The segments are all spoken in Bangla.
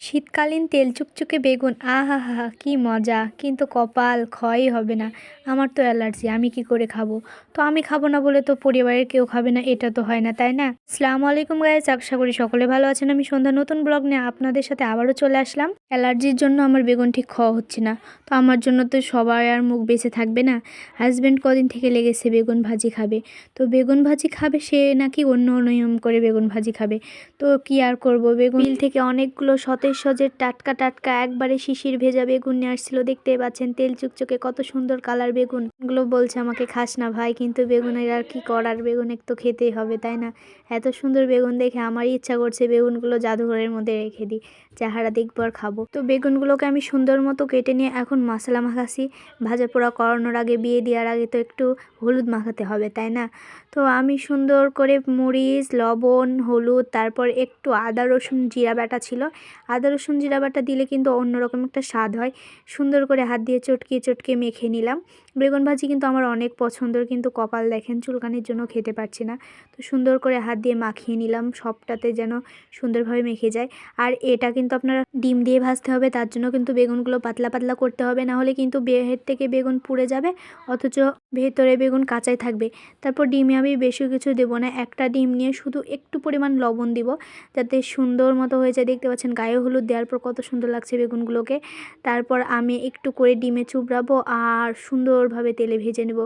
শীতকালীন তেল চুকচুকে বেগুন আহা হা কী মজা। কিন্তু কপাল ক্ষয়ই হবে না। আমার তো অ্যালার্জি, আমি কি করে খাব? তো আমি খাব না বলে তো পরিবারের কেউ খাবে না, এটা তো হয় না, তাই না? সালাম আলাইকুম গায়ে আশা করি সকলে ভালো আছেন। আমি সন্ধ্যা নতুন ব্লগ নিয়ে আপনাদের সাথে আবারও চলে আসলাম। অ্যালার্জির জন্য আমার বেগুন ঠিক খাওয়া হচ্ছে না। তো আমার জন্য তো সবাই আর মুখ বেঁচে থাকবে না। হাজব্যান্ড কদিন থেকে লেগেছে বেগুন ভাজি খাবে। তো বেগুন ভাজি খাবে সে নাকি অন্য নিয়ম করে বেগুন ভাজি খাবে। তো কি আর করব? বেগুন থেকে অনেকগুলো সতেজ সজের টাটকা টাটকা একবারে শিশির ভেজা বেগুন নিয়ে আসছিল। দেখতে পাচ্ছেন, তেল চুকচুকে কত সুন্দর কালার বেগুন। গুলো বলছে আমাকে, খাস না ভাই, কিন্তু বেগুনের আর কি করার? বেগুন একটু খেতেই হবে, তাই না? এত সুন্দর বেগুন দেখে আমারই ইচ্ছা করছে বেগুনগুলো জাদুঘরের মধ্যে রেখে দিই। যাহারা দেখব আর খাব। তো বেগুনগুলোকে আমি সুন্দর মতো কেটে নিয়ে এখন মশলা মাখাছি ভাজা পোড়া করানোর আগে, বিয়ে দেওয়ার আগে তো একটু হলুদ মাখাতে হবে, তাই না? তো আমি সুন্দর করে মরিচ, লবণ, হলুদ, তারপর একটু আদা, রসুন, জিরা বাটা ছিল। আদা, রসুন, জিরা বাটা দিলে কিন্তু অন্যরকম একটা স্বাদ হয়। সুন্দর করে হাত দিয়ে চটকিয়ে চটকে মেখে নিলাম। বেগুন ভাজি কিন্তু আমার অনেক পছন্দের, কিন্তু কপাল দেখেন চুলকানির জন্য খেতে পারছি না। তো সুন্দর করে হাত দিয়ে মাখিয়ে নিলাম, সবটাতে যেন সুন্দরভাবে মেখে যায়। আর এটা কিন্তু আপনারা ডিম দিয়ে ভাজতে হবে, তার জন্য কিন্তু বেগুনগুলো পাতলা পাতলা করতে হবে, না হলে কিন্তু বেহের থেকে বেগুন পুড়ে যাবে, অথচ ভেতরে বেগুন কাঁচাই থাকবে। তারপর ডিমে আমি বেশি কিছু দেবো না, একটা ডিম নিয়ে শুধু একটু পরিমাণ লবণ দিব, যাতে সুন্দর মতো হয়ে যায়। দেখতে পাচ্ছেন গায়ে হলুদ দেওয়ার পর কত সুন্দর লাগছে বেগুনগুলোকে। তারপর আমি একটু করে ডিমে চুবড়াবো আর সুন্দরভাবে তেলে ভেজে নেব।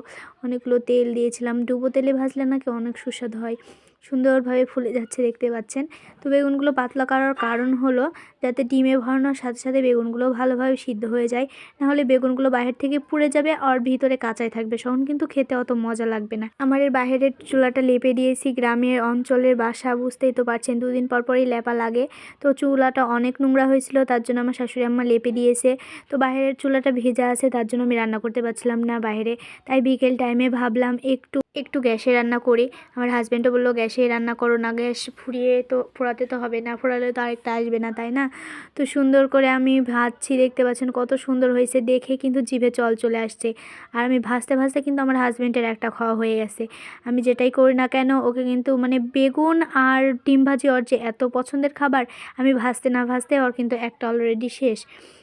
অনেকগুলো তেল দিয়েছিলাম। ডুবো তেলে ভাজলে নাকি অনেক সুস্বাদু হয়। সুন্দরভাবে ফুলে যাচ্ছে দেখতে পাচ্ছেন। তো বেগুনগুলো পাতলা করার কারণ হলো যাতে ডিমে ভরানোর সাথে সাথে বেগুনগুলো ভালোভাবে সিদ্ধ হয়ে যায়। নাহলে বেগুনগুলো বাইরের থেকে পুড়ে যাবে আর ভিতরে কাঁচাই থাকবে। তখন কিন্তু খেতে অত মজা লাগবে না। আমার এর বাইরের চুলাটা লেপে দিয়েছি। গ্রামের অঞ্চলের বাসা বুঝতেই তো পারছেন, দুদিন পর পরই লেপা লাগে। তো চুলাটা অনেক নোংরা হয়েছিল, তার জন্য আমার শাশুড়ি আম্মা লেপে দিয়েছে। তো বাইরের চুলাটা ভেজা আছে, তার জন্য আমি রান্না করতে পারছিলাম না বাইরে। তাই বিকেল টাইমে ভাবলাম একটু একটু গ্যাসে রান্না করি। আমার হাজব্যান্ডও বলল, গ্যাসে রান্না করো না, গ্যাস ফুরিয়ে তো ফোড়াতে তো হবে না ফোড়ালে তো আরেকটা আসবে না, তাই না? তো সুন্দর করে আমি ভাজছি, দেখতে পাচ্ছেন কত সুন্দর হয়েছে, দেখে কিন্তু জিভে চল চলে আসছে। আর আমি ভাজতে ভাজতে কিন্তু আমার হাজব্যান্ডের একটা খাওয়া হয়ে গেছে। আমি যেটাই করি না কেন, ওকে কিন্তু মানে বেগুন আর ডিম ভাজি, ওর যে এত পছন্দের খাবার, আমি ভাজতে না ভাজতে ওর কিন্তু একটা অলরেডি শেষ।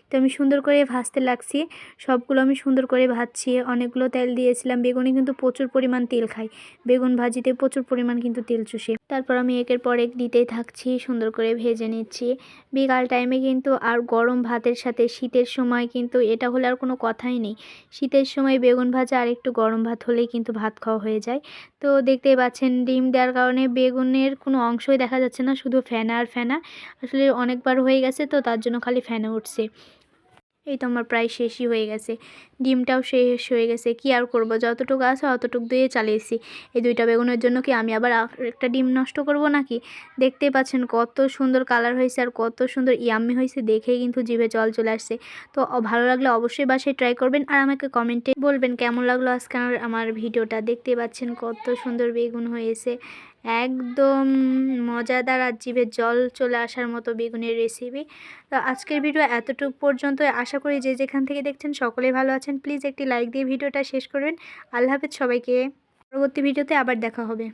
তো আমি সুন্দর করে ভাজতে লাগছি। সবগুলো আমি সুন্দর করে ভাজছি। অনেকগুলো তেল দিয়েছিলাম। বেগুনে কিন্তু প্রচুর পরিমাণ তেল খাই। বেগুন ভাজিতে প্রচুর পরিমাণ কিন্তু তেল চুষে। তারপর আমি একের পর এক দিতেই থাকছি, সুন্দর করে ভেজে নিচ্ছি। বিকাল টাইমে কিন্তু আর গরম ভাতের সাথে শীতের সময় কিন্তু এটা হলে আর কোনো কথাই নেই। শীতের সময় বেগুন ভাজা আর একটু গরম ভাত হলেই কিন্তু ভাত খাওয়া হয়ে যায়। তো দেখতেই পাচ্ছেন, ডিম দেওয়ার কারণে বেগুনের কোনো অংশই দেখা যাচ্ছে না, শুধু ফেনা আর ফেনা। আসলে অনেকবার হয়ে গেছে তো তার জন্য খালি ফেনা উঠছে। এই তো আমার প্রায় শেষই হয়ে গেছে। ডিমটাও শেষ হয়ে গেছে। কি আর করব? যতটুকু আছে অতটুকু দিয়ে চালিয়েছি। এই দুইটা বেগুনের জন্য কি আমি আবার একটা ডিম নষ্ট করব নাকি? দেখতেই পাচ্ছেন কত সুন্দর কালার হয়েছে আর কত সুন্দর ইয়াম্মি হয়েছে। দেখেই কিন্তু জিভে জল চলে আসছে। তো ভালো লাগলে অবশ্যই বাসায় ট্রাই করবেন আর আমাকে কমেন্টে বলবেন কেমন লাগল আজকে আমার ভিডিওটা। দেখতে পাচ্ছেন কত সুন্দর বেগুন হয়েছে। একদম মজাদার আর জিভে জল চলে আসার মতো বেগুনের রেসিপি তো আজকের ভিডিও এতটুকু পর্যন্ত। আশা করি যে যেখান থেকে দেখছেন সকলেই ভালো আছেন। প্লিজ একটি লাইক দিয়ে ভিডিওটা শেষ করবেন। আল্লাহ হাফেজ সবাইকে। পরবর্তী ভিডিওতে আবার দেখা হবে।